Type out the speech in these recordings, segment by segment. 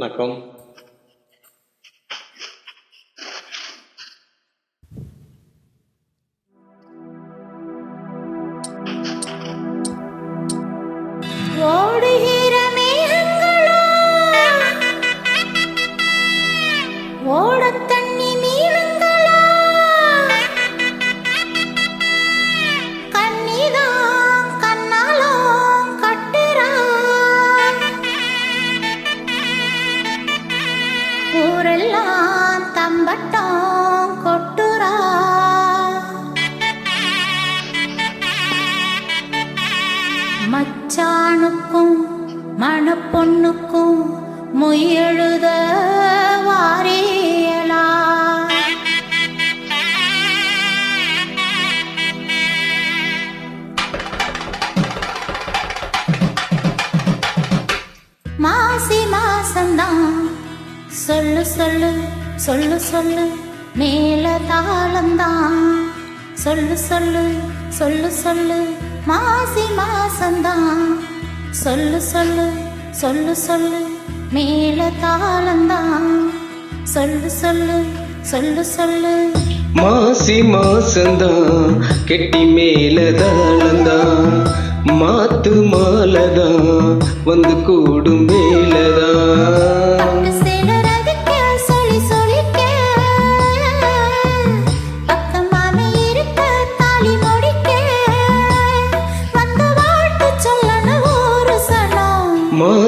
那空。ஊரெல்லாம் தம்பட்டம் கொட்டுறா. மச்சானுக்கும் மணப்பொண்ணுக்கும் முயழுத வாரியலா. மாசி மாசந்தான் சொல்லு சொல்லு. சொல்லு சொல்லு மேல தாளந்தான் சொல்லு சொல்லு சொல்லு சொல்லு மாசி மாசந்தான் சொல்லு சொல்லு சொல்லு சொல்லு மேல தாளந்தான் சொல்லு சொல்லு சொல்லு சொல்லு. மாசி மாசந்தான் கெட்டி மேல தாளந்தான் மாத்து மாலதான் வந்து கூடும் மேலதான்.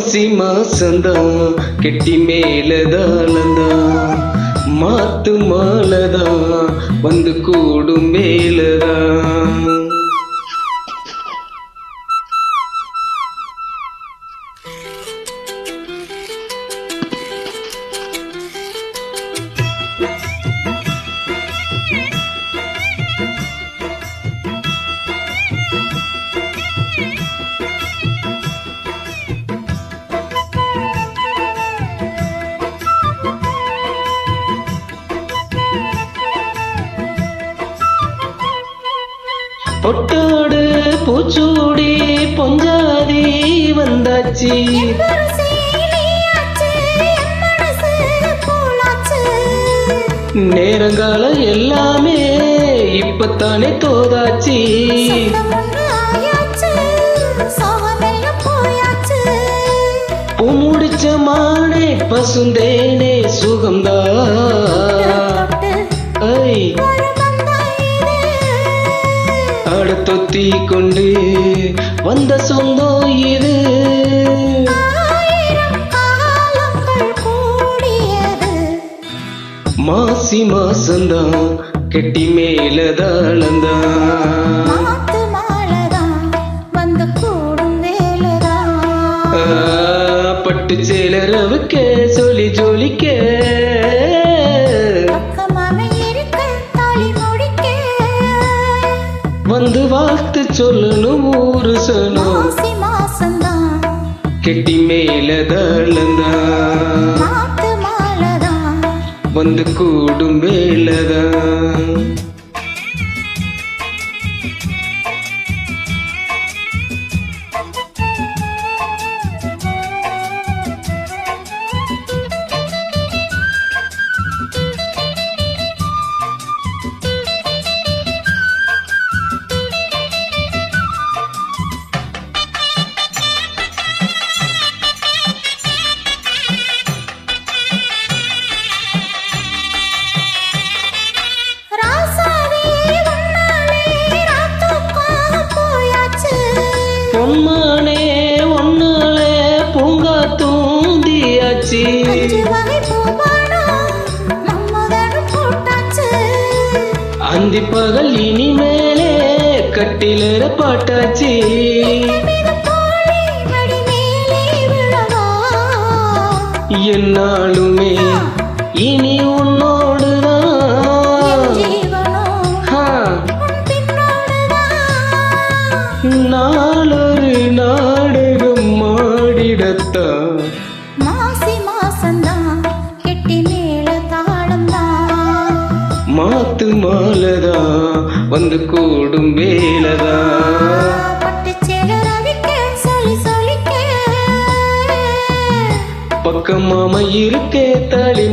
மாசி மாசந்தான் கெட்டி மேலதானந்தா. மாத்து மாலதா வந்து கூடும் மேலதான் பொட்டோடு பூச்சூடி பொஞ்சாதி வந்தாச்சு. நேரங்காலம் எல்லாமே இப்பத்தானே தோதாச்சு. பூ முடிச்ச மானே பசுந்தேனே சுகம்தா அடுத்தொத்தி கொண்டு வந்த சொந்தம் இது. மாசி மாசந்தான் கெட்டி வேலைதான். ஆ, பட்டு சேலரவுக்க சொல்லி ஜோலிக்க வந்து வாழ்த்து சொல்லணும் ஊரு மாசந்தான் கெட்டி மாத்து மாலைதான் வந்து கூடும் வேலதான் அந்தி பகல் இனிமேலே கட்டிலேற பாட்டாச்சு. என்னாலுமே வந்து கூடும் சொல்லிக்க. பக்கமாம இருக்கே தாலி